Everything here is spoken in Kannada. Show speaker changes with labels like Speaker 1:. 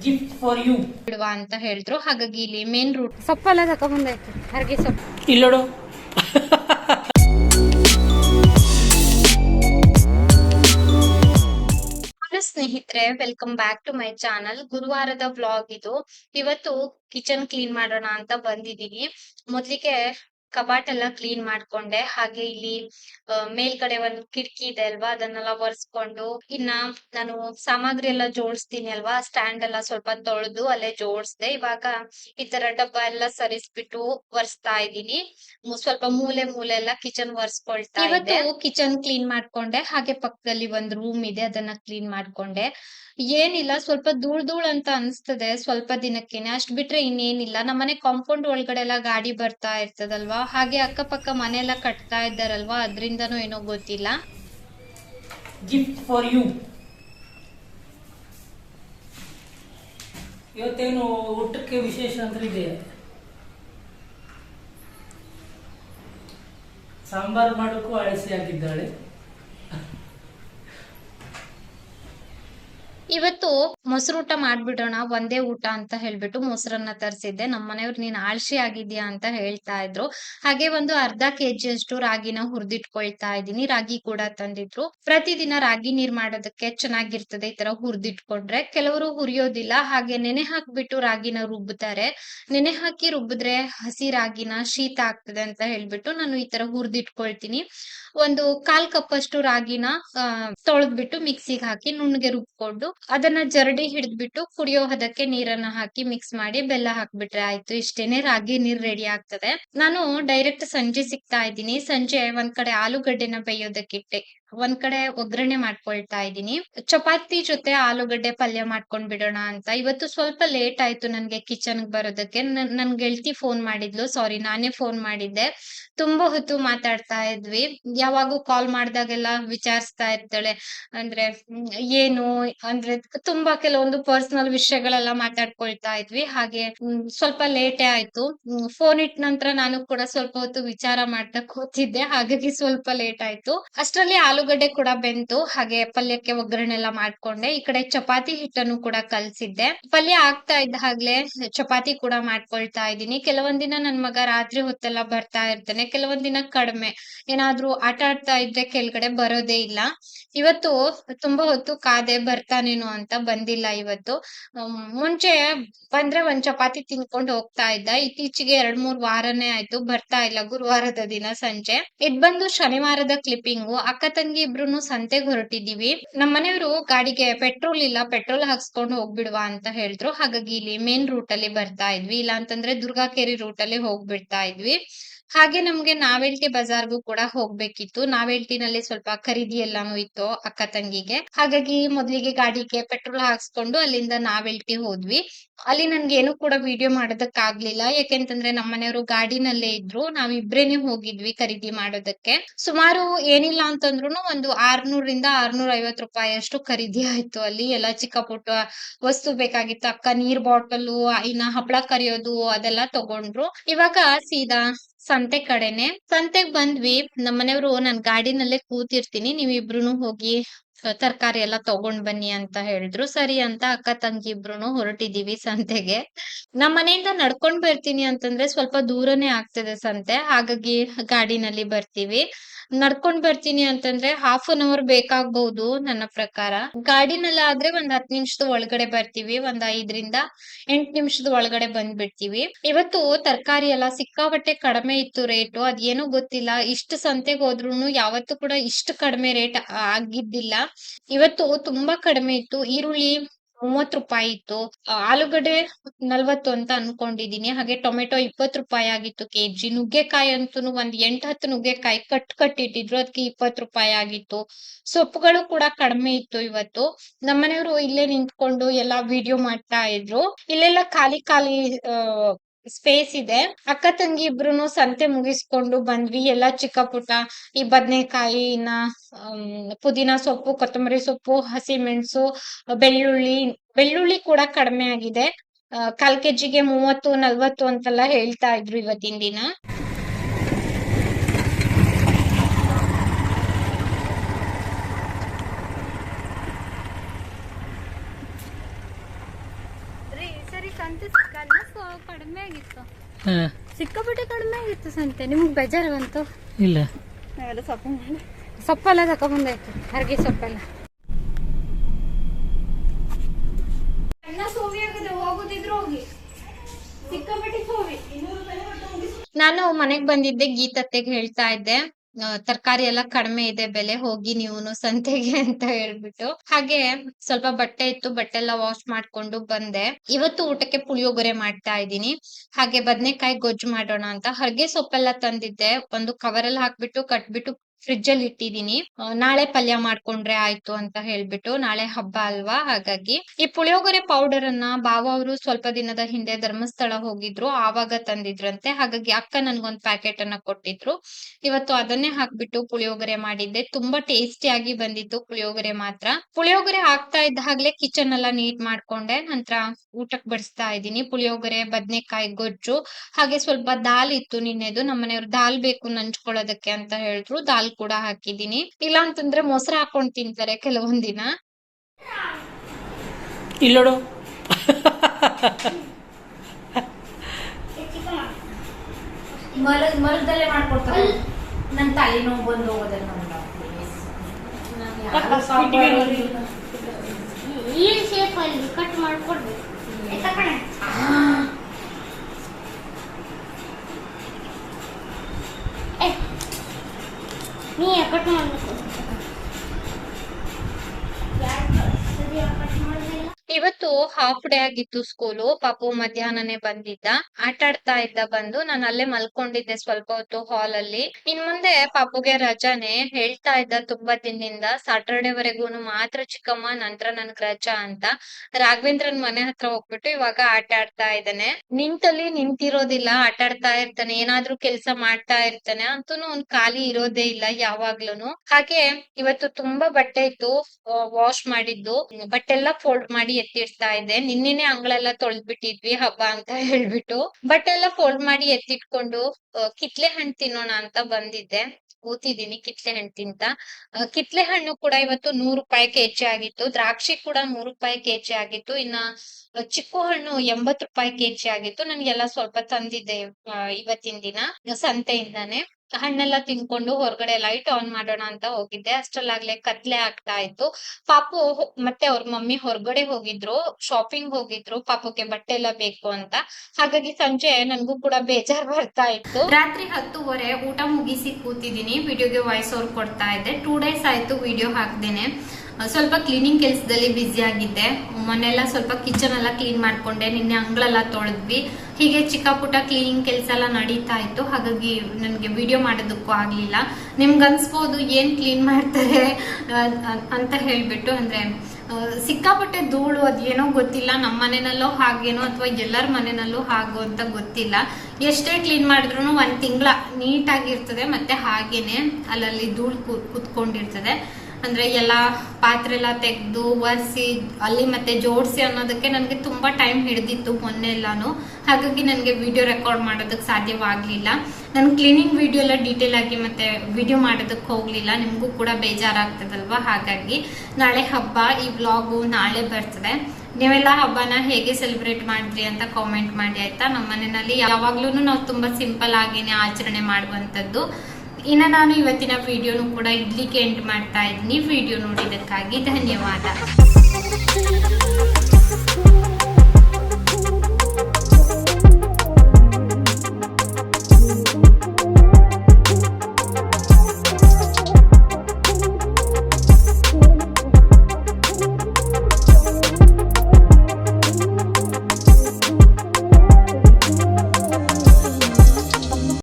Speaker 1: ಗಿಫ್ಟ್ ಫಾರ್ ಯು
Speaker 2: ಬಿಡುವ ಅಂತ ಹೇಳಿದ್ರು. ಹಾಗಾಗಿ ಇಲ್ಲಿ ಮೇನ್ ರೂಟ್
Speaker 3: ಸೊಪ್ಪೆಲ್ಲ ತಕೊಂಬಂದಾಯ್ತು ಹರಗೆ ಸೊಪ್ಪು.
Speaker 1: ಇಲ್ಲೋಡು
Speaker 2: ಸ್ನೇಹಿತರೆ welcome back to my channel ಗುರುವಾರದ vlog ಇದು. ಇವತ್ತು ಕಿಚನ್ ಕ್ಲೀನ್ ಮಾಡೋಣ ಅಂತ ಬಂದಿದೀನಿ ಮೊದ್ಲಿಗೆ ಕಬಾಟ್ ಎಲ್ಲ ಕ್ಲೀನ್ ಮಾಡ್ಕೊಂಡೆ. ಹಾಗೆ ಇಲ್ಲಿ ಮೇಲ್ಗಡೆ ಒಂದು ಕಿಟಕಿ ಇದೆ ಅಲ್ವಾ, ಅದನ್ನೆಲ್ಲ ಒರೆಸ್ಕೊಂಡು, ಇನ್ನ ನಾನು ಸಾಮಗ್ರಿ ಎಲ್ಲ ಜೋಡಿಸ್ತೀನಿ ಅಲ್ವಾ, ಸ್ಟ್ಯಾಂಡ್ ಎಲ್ಲ ಸ್ವಲ್ಪ ತೊಳೆದು ಅಲ್ಲೇ ಜೋಡಿಸ್ದೆ. ಇವಾಗ ಈ ತರ ಡಬ್ಬ ಎಲ್ಲ ಸರಿಸ್ಬಿಟ್ಟು ಒರೆಸ್ತಾ ಇದ್ದೀನಿ. ಸ್ವಲ್ಪ ಮೂಲೆ ಮೂಲೆ ಎಲ್ಲ ಕಿಚನ್ ಒರೆಸ್ಕೊಳ್ತಾ ಇವತ್ತು ಕಿಚನ್ ಕ್ಲೀನ್ ಮಾಡ್ಕೊಂಡೆ. ಹಾಗೆ ಪಕ್ಕದಲ್ಲಿ ಒಂದ್ ರೂಮ್ ಇದೆ, ಅದನ್ನ ಕ್ಲೀನ್ ಮಾಡ್ಕೊಂಡೆ. ಏನಿಲ್ಲ, ಸ್ವಲ್ಪ ಧೂಳ್ ಧೂಳ್ ಅಂತ ಅನ್ಸ್ತದೆ. ಸ್ವಲ್ಪ ದಿನಕ್ಕೇನೆ. ಅಷ್ಟ್ ಬಿಟ್ರೆ ಇನ್ನೇನಿಲ್ಲ. ನಮ್ಮನೆ ಕಾಂಪೌಂಡ್ ಒಳಗಡೆ ಎಲ್ಲ ಗಾಡಿ ಬರ್ತಾ ಇರ್ತದಲ್ವಾ ಹಾಗೆ ಅಕ್ಕಪಕ್ಕ ಮನೆ ಎಲ್ಲ ಕಟ್ತಾ ಇದ್ದಾರಲ್ವಾ? ಅದ್ರಿಂದನೂ ಏನೋ ಗೊತ್ತಿಲ್ಲ.
Speaker 1: ಗಿಫ್ಟ್ ಫಾರ್ ಯು ಇವತ್ತೇನು ಊಟಕ್ಕೆ ವಿಶೇಷ ಅಂದ್ರೆ ಇದೆ ಸಾಂಬಾರು ಮಾಡೋಕ್ಕೂ ಅಳಸಿ ಆಗಿದ್ದಾಳೆ
Speaker 2: ಇವತ್ತು ಮೊಸರೂಟ ಮಾಡ್ಬಿಡೋಣ, ಒಂದೇ ಊಟ ಅಂತ ಹೇಳ್ಬಿಟ್ಟು ಮೊಸರನ್ನ ತರಿಸಿದ್ದೆ. ನಮ್ಮ ಮನೆಯವ್ರು, ನೀನ್ ಆಳ್ಸಿ ಆಗಿದ್ಯಾ ಅಂತ ಹೇಳ್ತಾ ಇದ್ರು. ಹಾಗೆ ಒಂದು ಅರ್ಧ ಕೆಜಿ ಅಷ್ಟು ರಾಗಿನ ಹುರಿದಿಟ್ಕೊಳ್ತಾ ಇದ್ದೀನಿ. ರಾಗಿ ಕೂಡ ತಂದಿದ್ರು. ಪ್ರತಿದಿನ ರಾಗಿ ನೀರ್ ಮಾಡೋದಕ್ಕೆ ಚೆನ್ನಾಗಿರ್ತದೆ ಈ ತರ ಹುರಿದಿಟ್ಕೊಂಡ್ರೆ. ಕೆಲವರು ಹುರಿಯೋದಿಲ್ಲ. ಹಾಗೆ ನೆನೆ ಹಾಕ್ಬಿಟ್ಟು ರಾಗಿನ ರುಬ್ಬುತ್ತಾರೆ ನೆನೆ ಹಾಕಿ ರುಬ್ಬಿದ್ರೆ ಹಸಿ ರಾಗಿನ ಶೀತ ಆಗ್ತದೆ ಅಂತ ಹೇಳ್ಬಿಟ್ಟು ನಾನು ಈ ತರ ಹುರಿದಿಟ್ಕೊಳ್ತೀನಿ. ಒಂದು ಕಾಲ್ ಕಪ್ ಅಷ್ಟು ರಾಗಿನ ತೊಳೆದ್ಬಿಟ್ಟು ಮಿಕ್ಸಿಗೆ ಹಾಕಿ ನುಣ್ಣಗೆ ರುಬ್ಕೊಂಡು ಅದನ್ನ ಜರಡಿ ಹಿಡಿದ್ಬಿಟ್ಟು ಕುಡಿಯೋ ಹದಕ್ಕೆ ನೀರನ್ನ ಹಾಕಿ ಮಿಕ್ಸ್ ಮಾಡಿ ಬೆಲ್ಲ ಹಾಕ್ಬಿಟ್ರೆ ಆಯ್ತು. ಇಷ್ಟೇನೆ ರಾಗಿ ನೀರ್ ರೆಡಿ ಆಗ್ತದೆ. ನಾನು ಡೈರೆಕ್ಟ್ ಸಂಜೆ ಸಿಗ್ತಾ ಇದ್ದೀನಿ. ಸಂಜೆ ಒಂದ್ ಕಡೆ ಆಲೂಗಡ್ಡೆನ ಬೇಯೋದಕ್ಕಿಟ್ಟೆ ಒಂದ್ ಕಡೆ ಒಗ್ಗರಣೆ ಮಾಡ್ಕೊಳ್ತಾ ಇದ್ದೀನಿ. ಚಪಾತಿ ಜೊತೆ ಆಲೂಗಡ್ಡೆ ಪಲ್ಯ ಮಾಡ್ಕೊಂಡ್ ಬಿಡೋಣ ಅಂತ. ಇವತ್ತು ಸ್ವಲ್ಪ ಲೇಟ್ ಆಯ್ತು ನನ್ಗೆ ಕಿಚನ್ ಬರೋದಕ್ಕೆ. ನನ್ ಗೆಳತಿ ಫೋನ್ ಮಾಡಿದ್ಲು. ಸಾರಿ ನಾನೇ ಫೋನ್ ಮಾಡಿದ್ದೆ. ತುಂಬಾ ಹೊತ್ತು ಮಾತಾಡ್ತಾ ಇದ್ವಿ. ಯಾವಾಗೂ ಕಾಲ್ ಮಾಡ್ದಾಗೆಲ್ಲ ವಿಚಾರಿಸ್ತಾ ಇರ್ತಾಳೆ. ಅಂದ್ರೆ ಏನು? ಅಂದ್ರೆ ತುಂಬಾ ಕೆಲವೊಂದು ಪರ್ಸನಲ್ ವಿಷಯಗಳೆಲ್ಲ ಮಾತಾಡ್ಕೊಳ್ತಾ ಇದ್ವಿ. ಹಾಗೆ ಸ್ವಲ್ಪ ಲೇಟೇ ಆಯ್ತು. ಫೋನ್ ಇಟ್ಟ ನಂತರ ನಾನು ಕೂಡ ಸ್ವಲ್ಪ ಹೊತ್ತು ವಿಚಾರ ಮಾಡ್ತಾ ಕೂತಿದ್ದೆ. ಹಾಗಾಗಿ ಸ್ವಲ್ಪ ಲೇಟ್ ಆಯ್ತು. ಅಷ್ಟರಲ್ಲಿ ಆಲೂಗಡ್ಡೆ ಕೂಡ ಬೆಂತು, ಹಾಗೆ ಪಲ್ಯಕ್ಕೆ ಒಗ್ಗರಣೆ ಎಲ್ಲ ಮಾಡ್ಕೊಂಡೆ. ಈ ಕಡೆ ಚಪಾತಿ ಹಿಟ್ಟನ್ನು ಕೂಡ ಕಲ್ಸಿದ್ದೆ. ಪಲ್ಯ ಆಗ್ತಾ ಇದ್ದ ಹಾಗ್ಲೇ ಚಪಾತಿ ಕೂಡ ಮಾಡ್ಕೊಳ್ತಾ ಇದ್ದೀನಿ. ಕೆಲವೊಂದಿನ ದಿನ ನನ್ ಮಗ ರಾತ್ರಿ ಹೊತ್ತೆಲ್ಲ ಬರ್ತಾ ಇರ್ತಾನೆ. ಕೆಲವೊಂದಿನ ದಿನ ಕಡಿಮೆ. ಏನಾದ್ರೂ ಆಟ ಆಡ್ತಾ ಇದ್ರೆ ಕೆಳಗಡೆ ಬರೋದೇ ಇಲ್ಲ. ಇವತ್ತು ತುಂಬಾ ಹೊತ್ತು ಕಾದೆ ಬರ್ತಾನೇನು ಅಂತ ಬಂದಿಲ್ಲ ಇವತ್ತು. ಮುಂಚೆ ಬಂದ್ರೆ ಒಂದ್ ಚಪಾತಿ ತಿನ್ಕೊಂಡು ಹೋಗ್ತಾ ಇದ್ದ. ಇತ್ತೀಚೆಗೆ ಎರಡ್ ಮೂರ್ ವಾರನೇ ಆಯ್ತು ಬರ್ತಾ ಇಲ್ಲ ಗುರುವಾರದ ದಿನ ಸಂಜೆ. ಇದ್ ಬಂದು ಶನಿವಾರದ ಕ್ಲಿಪ್ಪಿಂಗು ಅಕ್ಕ ಇಬ್ರು ಸಂತೆಗ್ ಹೊರಟಿದೀವಿ. ನಮ್ ಮನೆಯವರು ಗಾಡಿಗೆ ಪೆಟ್ರೋಲ್ ಇಲ್ಲ ಪೆಟ್ರೋಲ್ ಹಾಕ್ಸ್ಕೊಂಡು ಹೋಗ್ಬಿಡುವ ಅಂತ ಹೇಳಿದ್ರು. ಹಾಗಾಗಿ ಇಲ್ಲಿ ಮೇನ್ ರೂಟ್ ಅಲ್ಲಿ ಬರ್ತಾ ಇದ್ವಿ. ಇಲ್ಲ ಅಂತಂದ್ರೆ ದುರ್ಗಾಕೇರಿ ರೂಟ್ ಅಲ್ಲಿ ಹೋಗ್ಬಿಡ್ತಾ ಇದ್ವಿ. ಹಾಗೆ ನಮ್ಗೆ ನಾವೆಲ್ಟಿ ಬಜಾರ್ಗೂ ಕೂಡ ಹೋಗ್ಬೇಕಿತ್ತು. ನಾವೆಲ್ಟಿನಲ್ಲಿ ಸ್ವಲ್ಪ ಖರೀದಿ ಎಲ್ಲಾನು ಇತ್ತು ಅಕ್ಕ ತಂಗಿಗೆ. ಹಾಗಾಗಿ ಮೊದ್ಲಿಗೆ ಗಾಡಿಗೆ ಪೆಟ್ರೋಲ್ ಹಾಕ್ಸ್ಕೊಂಡು ಅಲ್ಲಿಂದ ನಾವೆಲ್ಟಿ ಹೋದ್ವಿ. ಅಲ್ಲಿ ನನ್ಗೆ ಏನು ಕೂಡ ವಿಡಿಯೋ ಮಾಡೋದಕ್ ಆಗ್ಲಿಲ್ಲ ಯಾಕೆಂತಂದ್ರೆ ನಮ್ಮನೆಯವರು ಗಾಡಿನಲ್ಲೇ ಇದ್ರು. ನಾವಿಬ್ರೇನೆ ಹೋಗಿದ್ವಿ ಖರೀದಿ ಮಾಡೋದಕ್ಕೆ. ಸುಮಾರು ಏನಿಲ್ಲ ಅಂತಂದ್ರು ಒಂದು ಆರ್ನೂರಿಂದ ಆರ್ನೂರ ಐವತ್ ರೂಪಾಯಿ ಅಷ್ಟು ಖರೀದಿ ಆಯ್ತು ಅಲ್ಲಿ. ಎಲ್ಲ ಚಿಕ್ಕ ಪುಟ್ಟ ವಸ್ತು ಬೇಕಾಗಿತ್ತು. ಅಕ್ಕ ನೀರ್ ಬಾಟಲು ಇನ್ನ ಹಪ್ಪಳ ಕರಿಯೋದು ಅದೆಲ್ಲ ತಗೊಂಡ್ರು. ಇವಾಗ ಸೀದಾ ಸಂತೆ ಕಡೆನೆ. ಸಂತೆಗ್ ಬಂದ್ವಿ. ನಮ್ಮನೆಯವರು ನಾನ್ ಗಾಡಿನಲ್ಲೇ ಕೂತಿರ್ತೀನಿ. ನೀವಿಬ್ರುನು ಹೋಗಿ ತರಕಾರಿ ಎಲ್ಲ ತಗೊಂಡ್ ಬನ್ನಿ ಅಂತ ಹೇಳಿದ್ರು. ಸರಿ ಅಂತ ಅಕ್ಕ ತಂಗಿ ಇಬ್ರುನು ಹೊರಟಿದೀವಿ ಸಂತೆಗೆ. ನಮ್ ಮನೆಯಿಂದ ನಡ್ಕೊಂಡ್ ಬರ್ತೀನಿ ಅಂತಂದ್ರೆ ಸ್ವಲ್ಪ ದೂರನೇ ಆಗ್ತದೆ ಸಂತೆ. ಹಾಗಾಗಿ ಗಾಡಿನಲ್ಲಿ ಬರ್ತೀವಿ. ನಡ್ಕೊಂಡ್ ಬರ್ತೀನಿ ಅಂತಂದ್ರೆ ಹಾಫ್ ಅನ್ ಅವರ್ ಬೇಕಾಗಬಹುದು ನನ್ನ ಪ್ರಕಾರ. ಗಾಡಿನಲ್ಲಾದ್ರೆ ಒಂದ್ ಹತ್ ನಿಮಿಷದ ಒಳಗಡೆ ಬರ್ತೀವಿ. ಒಂದ್ ಐದರಿಂದ ಎಂಟ್ ನಿಮಿಷದ ಒಳಗಡೆ ಬಂದ್ಬಿಡ್ತೀವಿ. ಇವತ್ತು ತರಕಾರಿ ಎಲ್ಲ ಸಿಕ್ಕಾಪಟ್ಟೆ ಕಡಿಮೆ ಇತ್ತು ರೇಟು ಅದೇನು ಗೊತ್ತಿಲ್ಲ. ಇಷ್ಟು ಸಂತೆಗೆ ಹೋದ್ರು ಯಾವತ್ತೂ ಕೂಡ ಇಷ್ಟು ಕಡಿಮೆ ರೇಟ್ ಆಗಿದ್ದಿಲ್ಲ. ಇವತ್ತು ತುಂಬಾ ಕಡಿಮೆ ಇತ್ತು. ಈರುಳ್ಳಿ ಮೂವತ್ ರೂಪಾಯಿ ಇತ್ತು. ಆಲೂಗಡ್ಡೆ ನಲ್ವತ್ತು ಅಂತ ಅನ್ಕೊಂಡಿದೀನಿ. ಹಾಗೆ ಟೊಮೆಟೊ ಇಪ್ಪತ್ ರೂಪಾಯಿ ಆಗಿತ್ತು ಕೆಜಿ. ನುಗ್ಗೆಕಾಯಿ ಅಂತೂ ಒಂದ್ ಎಂಟ್ ಹತ್ತು ನುಗ್ಗೆಕಾಯಿ ಕಟ್ ಕಟ್ ಇಟ್ಟಿದ್ರು. ಅದಕ್ಕೆ ಇಪ್ಪತ್ ರೂಪಾಯಿ ಆಗಿತ್ತು. ಸೊಪ್ಪುಗಳು ಕೂಡ ಕಡಿಮೆ ಇತ್ತು ಇವತ್ತು. ನಮ್ಮನೆಯವರು ಇಲ್ಲೇ ನಿಂತ್ಕೊಂಡು ಎಲ್ಲಾ ವಿಡಿಯೋ ಮಾಡ್ತಾ ಇದ್ರು. ಇಲ್ಲೆಲ್ಲ ಖಾಲಿ ಖಾಲಿ, ಆ ಸ್ಪೇಸ್ ಇದೆ. ಅಕ್ಕ ತಂಗಿ ಇಬ್ರು ಸಂತೆ ಮುಗಿಸ್ಕೊಂಡು ಬಂದ್ವಿ. ಎಲ್ಲಾ ಚಿಕ್ಕ ಪುಟ್ಟ ಈ ಬದ್ನೆಕಾಯಿನ ಪುದೀನ ಸೊಪ್ಪು, ಕೊತ್ತಂಬರಿ ಸೊಪ್ಪು, ಹಸಿ ಮೆಣಸು, ಬೆಳ್ಳುಳ್ಳಿ ಬೆಳ್ಳುಳ್ಳಿ ಕೂಡ ಕಡಿಮೆ ಆಗಿದೆ. ಕಾಲ್ ಕೆಜಿಗೆ ಮೂವತ್ತು, ನಲ್ವತ್ತು ಅಂತೆಲ್ಲ ಹೇಳ್ತಾ ಇದ್ರು ಇವತ್ತಿನ ದಿನ.
Speaker 3: ಸರಿ ಸಂತೆ ಸಿಕ್ಕಲ್ಲ ಸೊ ಕಡಿಮೆ ಆಗಿತ್ತು.
Speaker 1: ಹಾಂ.
Speaker 3: ಸಿಕ್ಕಾಪಟ್ಟೆ ಕಡಿಮೆ ಆಗಿತ್ತು ಸಂತೆ ನಿಮ್ಗೆ ಬೇಜಾರು ಬಂತು?
Speaker 1: ಇಲ್ಲ.
Speaker 3: ನಾವೆಲ್ಲ ಸೊಪ್ಪು ಸೊಪ್ಪೆಲ್ಲ ತಗೊಂಬಂದಾಯ್ತು ಹರಗಿ ಸೊಪ್ಪೆಲ್ಲ. ಸೋವಿ.
Speaker 2: ನಾನು ಮನೆಗ್ ಬಂದಿದ್ದೆ ಗೀತತ್ತೆಗ್ ಹೇಳ್ತಾ ಇದ್ದೆ. ತರಕಾರಿ ಎಲ್ಲ ಕಡಿಮೆ ಇದೆ, ಬೆಲೆ ಹೋಗಿ ನೀವು ಸಂತೆಗೆ ಅಂತ ಹೇಳ್ಬಿಟ್ಟು. ಹಾಗೆ ಸ್ವಲ್ಪ ಬಟ್ಟೆ ಇತ್ತು ಬಟ್ಟೆ ಎಲ್ಲ ವಾಶ್ ಮಾಡ್ಕೊಂಡು ಬಂದೆ. ಇವತ್ತು ಊಟಕ್ಕೆ ಪುಳಿಯೋಗರೆ ಮಾಡ್ತಾ ಇದ್ದೀನಿ. ಹಾಗೆ ಬದನೆಕಾಯಿ ಗೊಜ್ಜು ಮಾಡೋಣ ಅಂತ. ಹರ್ಗೆ ಸೊಪ್ಪೆಲ್ಲ ತಂದಿದ್ದೆ. ಒಂದು ಕವರ್ ಅಲ್ಲಿ ಹಾಕ್ಬಿಟ್ಟು, ಕಟ್ಬಿಟ್ಟು ಫ್ರಿಡ್ಜ್ ಅಲ್ಲಿ ಇಟ್ಟಿದೀನಿ ನಾಳೆ ಪಲ್ಯ ಮಾಡ್ಕೊಂಡ್ರೆ ಆಯ್ತು ಅಂತ ಹೇಳ್ಬಿಟ್ಟು ನಾಳೆ ಹಬ್ಬ ಅಲ್ವಾ? ಹಾಗಾಗಿ ಈ ಪುಳಿಯೋಗರೆ ಪೌಡರ್ ಅನ್ನ ಬಾವ ಅವರು ಸ್ವಲ್ಪ ದಿನದ ಹಿಂದೆ ಧರ್ಮಸ್ಥಳ ಹೋಗಿದ್ರು. ಆವಾಗ ತಂದಿದ್ರಂತೆ. ಹಾಗಾಗಿ ಅಕ್ಕ ನನ್ಗೊಂದ್ ಪ್ಯಾಕೆಟ್ ಅನ್ನ ಕೊಟ್ಟಿದ್ರು. ಇವತ್ತು ಅದನ್ನೇ ಹಾಕ್ಬಿಟ್ಟು ಪುಳಿಯೋಗರೆ ಮಾಡಿದ್ದೆ. ತುಂಬಾ ಟೇಸ್ಟಿಯಾಗಿ ಬಂದಿತ್ತು ಪುಳಿಯೋಗರೆ ಮಾತ್ರ. ಪುಳಿಯೋಗರೆ ಹಾಕ್ತಾ ಇದ್ದ ಹಾಗ್ಲೇ ಕಿಚನ್ ಎಲ್ಲ ನೀಟ್ ಮಾಡ್ಕೊಂಡೆ. ನಂತರ ಊಟಕ್ ಬಡಿಸ್ತಾ ಇದ್ದೀನಿ. ಪುಳಿಯೋಗರೆ, ಬದ್ನೆಕಾಯಿ, ಗೊಜ್ಜು, ಹಾಗೆ ಸ್ವಲ್ಪ ದಾಲ್ ಇತ್ತು ನಿನ್ನೆದು. ನಮ್ಮನೆಯವ್ರು ದಾಲ್ ಬೇಕು ನಂಚ್ಕೊಳ್ಳೋದಕ್ಕೆ ಅಂತ ಹೇಳಿದ್ರು. ದಾಲ್ ಕೂಡ ಹಾಕಿದೀನಿ ಇಲ್ಲ ಅಂತಂದ್ರೆ ಮೊಸರು ಹಾಕೊಂಡ್ ತಿಂತಾರೆ ಕೆಲವೊಂದ್ ದಿನ
Speaker 1: ಇಲ್ಲೋಡು
Speaker 4: ಮರ ಮರದಲ್ಲೇ ಮಾಡ್ಕೊಡ್ತಾರೆ. ನನ್ನ ತಲೆನೋವು ಬಂದು ಹೋಗೋದಲ್ಲ
Speaker 3: ಈ ಶೇಪ್ ಅಲ್ಲಿ ಕಟ್ ಮಾಡ್ಕೊಡ್ಬೇಕು. నీ ఎక్కటం ఉంది
Speaker 2: ಇವತ್ತು ಹಾಫ್ ಡೇ ಆಗಿತ್ತು ಸ್ಕೂಲು ಪಾಪು ಮಧ್ಯಾಹ್ನನೇ ಬಂದಿದ್ದ. ಆಟ ಆಡ್ತಾ ಇದ್ದ ಬಂದು ನಾನು ಅಲ್ಲೇ ಮಲ್ಕೊಂಡಿದ್ದೆ ಸ್ವಲ್ಪ ಹೊತ್ತು ಹಾಲ್ ಅಲ್ಲಿ. ಇನ್ ಮುಂದೆ ಪಾಪುಗೆ ರಜಾನೆ ಹೇಳ್ತಾ ಇದ್ದ ತುಂಬಾ ದಿನದಿಂದ. ಸಾಟರ್ಡೆ ವರೆಗೂನು ಮಾತ್ರ ಚಿಕ್ಕಮ್ಮ, ನಂತರ ನನ್ಗ್ ರಜಾ ಅಂತ. ರಾಘವೇಂದ್ರನ್ ಮನೆ ಹತ್ರ ಹೋಗ್ಬಿಟ್ಟು ಇವಾಗ ಆಟ ಆಡ್ತಾ ಇದ್ದಾನೆ. ನಿಂತಲ್ಲಿ ನಿಂತಿರೋದಿಲ್ಲ ಆಟ ಆಡ್ತಾ ಇರ್ತಾನೆ, ಏನಾದ್ರೂ ಕೆಲ್ಸ ಮಾಡ್ತಾ ಇರ್ತಾನೆ ಅಂತೂ ಅವ್ನ್ ಖಾಲಿ ಇರೋದೇ ಇಲ್ಲ ಯಾವಾಗ್ಲೂನು. ಹಾಗೆ ಇವತ್ತು ತುಂಬಾ ಬಟ್ಟೆ ಇತ್ತು ವಾಶ್ ಮಾಡಿದ್ದು. ಬಟ್ಟೆ ಎಲ್ಲ ಫೋಲ್ಡ್ ಮಾಡಿ ಎತ್ತಿಡ್ತಾ ಇದ್ದೆ. ನಿನ್ನೆನೆ ಅಂಗಳೆಲ್ಲ ತೊಳ್ದ್ಬಿಟ್ಟಿದ್ವಿ, ಹಬ್ಬ ಅಂತ ಹೇಳ್ಬಿಟ್ಟು. ಬಟ್ ಎಲ್ಲ ಫೋಲ್ಡ್ ಮಾಡಿ ಎತ್ತಿಟ್ಕೊಂಡು ಕಿತ್ಲೆ ಹಣ್ಣು ತಿನ್ನೋಣ ಅಂತ ಬಂದಿದ್ದೆ. ಕೂತಿದ್ದೀನಿ ಕಿತ್ಲೆ ಹಣ್ಣು ತಿಂತ ಕಿತ್ಲೆ ಹಣ್ಣು ಕೂಡ ಇವತ್ತು ನೂರು ರೂಪಾಯಿ ಕೆಜಿ ಆಗಿತ್ತು. ದ್ರಾಕ್ಷಿ ಕೂಡ ನೂರು ರೂಪಾಯಿ ಕೆಜಿ ಆಗಿತ್ತು. ಇನ್ನ ಚಿಕ್ಕು ಹಣ್ಣು ಎಂಬತ್ ರೂಪಾಯಿ ಕೆಜಿ ಆಗಿತ್ತು. ನನ್ಗೆಲ್ಲ ಸ್ವಲ್ಪ ತಂದಿದ್ದೆ ಇವತ್ತಿನ ದಿನ, ಸಂತೆಯಿಂದಾನೆ. ಹಣ್ಣೆಲ್ಲ ತಿನ್ಕೊಂಡು ಹೊರಗಡೆ ಲೈಟ್ ಆನ್ ಮಾಡೋಣ ಅಂತ ಹೋಗಿದ್ದೆ. ಅಷ್ಟ್ರಲ್ಲಾಗ್ಲೇ ಕತ್ಲೆ ಆಗ್ತಾ ಇತ್ತು. ಪಾಪು ಮತ್ತೆ ಅವ್ರ ಮಮ್ಮಿ ಹೊರಗಡೆ ಹೋಗಿದ್ರು ಶಾಪಿಂಗ್ ಹೋಗಿದ್ರು. ಪಾಪುಗೆ ಬಟ್ಟೆ ಎಲ್ಲ ಬೇಕು ಅಂತ. ಹಾಗಾಗಿ ಸಂಜೆ ನನ್ಗೂ ಕೂಡ ಬೇಜಾರ್ ಬರ್ತಾ ಇತ್ತು. ರಾತ್ರಿ ಹತ್ತುವರೆ ಊಟ ಮುಗಿಸಿ ಕೂತಿದ್ದೀನಿ. ವಿಡಿಯೋಗೆ ವಾಯ್ಸ್ ಓವರ್ ಕೊಡ್ತಾ ಇದ್ದೆ. ಟೂ ಡೇಸ್ ಆಯ್ತು ವಿಡಿಯೋ ಹಾಕ್ದೇನೆ. ಸ್ವಲ್ಪ ಕ್ಲೀನಿಂಗ್ ಕೆಲಸದಲ್ಲಿ ಬ್ಯುಸಿ ಆಗಿದ್ದೆ. ಮೊನ್ನೆಲ್ಲ ಸ್ವಲ್ಪ ಕಿಚನ್ ಎಲ್ಲ ಕ್ಲೀನ್ ಮಾಡ್ಕೊಂಡೆ. ನಿನ್ನೆ ಅಂಗಳೆಲ್ಲ ತೊಳೆದ್ವಿ. ಹೀಗೆ ಚಿಕ್ಕ ಪುಟ್ಟ ಕ್ಲೀನಿಂಗ್ ಕೆಲಸ ಎಲ್ಲ ನಡೀತಾ ಇತ್ತು. ಹಾಗಾಗಿ ನನಗೆ ವಿಡಿಯೋ ಮಾಡೋದಕ್ಕೂ ಆಗಲಿಲ್ಲ. ನಿಮ್ಗೆ ಅನ್ಸ್ಬೋದು ಏನು ಕ್ಲೀನ್ ಮಾಡ್ತಾರೆ ಅಂತ ಹೇಳಿಬಿಟ್ಟು ಅಂದ್ರೆ ಸಿಕ್ಕಾಪಟ್ಟೆ ಧೂಳು ಅದೇನೋ ಗೊತ್ತಿಲ್ಲ. ನಮ್ಮ ಮನೆಯಲ್ಲೋ ಹಾಗೇನೋ ಅಥವಾ ಎಲ್ಲರ ಮನೆಯಲ್ಲೂ ಹಾಗೋ ಅಂತ ಗೊತ್ತಿಲ್ಲ. ಎಷ್ಟೇ ಕ್ಲೀನ್ ಮಾಡಿದ್ರು ಒಂದು ತಿಂಗಳ ನೀಟಾಗಿರ್ತದೆ. ಮತ್ತೆ ಹಾಗೇನೆ ಅಲ್ಲಲ್ಲಿ ಧೂಳು ಕೂತ್ಕೊಂಡಿರ್ತದೆ. ಅಂದ್ರೆ ಎಲ್ಲ ಪಾತ್ರೆ ಎಲ್ಲ ತೆಗೆದು ಒರೆಸಿ, ಅಲ್ಲಿ ಮತ್ತೆ ಜೋಡಿಸಿ ಅನ್ನೋದಕ್ಕೆ ನನಗೆ ತುಂಬಾ ಟೈಮ್ ಹಿಡಿದಿತ್ತು ಮೊನ್ನೆ ಎಲ್ಲಾನು ಹಾಗಾಗಿ ನನಗೆ ವಿಡಿಯೋ ರೆಕಾರ್ಡ್ ಮಾಡೋದಕ್ಕೆ ಸಾಧ್ಯವಾಗ್ಲಿಲ್ಲ. ನಾನು ಕ್ಲೀನಿಂಗ್ ವಿಡಿಯೋ ಎಲ್ಲ ಡೀಟೇಲ್ ಆಗಿ ಮತ್ತೆ ವಿಡಿಯೋ ಮಾಡೋದಕ್ಕೆ ಹೋಗಲಿಲ್ಲ. ನಿಮಗೂ ಕೂಡ ಬೇಜಾರಾಗ್ತದಲ್ವ? ಹಾಗಾಗಿ ನಾಳೆ ಹಬ್ಬ, ಈ ವ್ಲಾಗು ನಾಳೆ ಬರ್ತದೆ. ನೀವೆಲ್ಲ ಹಬ್ಬನ ಹೇಗೆ ಸೆಲೆಬ್ರೇಟ್ ಮಾಡಿದ್ರಿ ಅಂತ ಕಾಮೆಂಟ್ ಮಾಡಿ ಆಯ್ತಾ? ನಮ್ಮ ಮನೆಯಲ್ಲಿ ಯಾವಾಗ್ಲೂ ನಾವು ತುಂಬಾ ಸಿಂಪಲ್ ಆಗಿನೇ ಆಚರಣೆ ಮಾಡುವಂತದ್ದು ಇನ್ನ ನಾನು ಇವತ್ತಿನ ವಿಡಿಯೋನು ಕೂಡ ಇಡ್ಲಿಕ್ಕೆ ಎಂಟ್ ಮಾಡ್ತಾ ಇದ್ದೀನಿ. ವಿಡಿಯೋ ನೋಡಿದ್ದಕ್ಕಾಗಿ ಧನ್ಯವಾದ.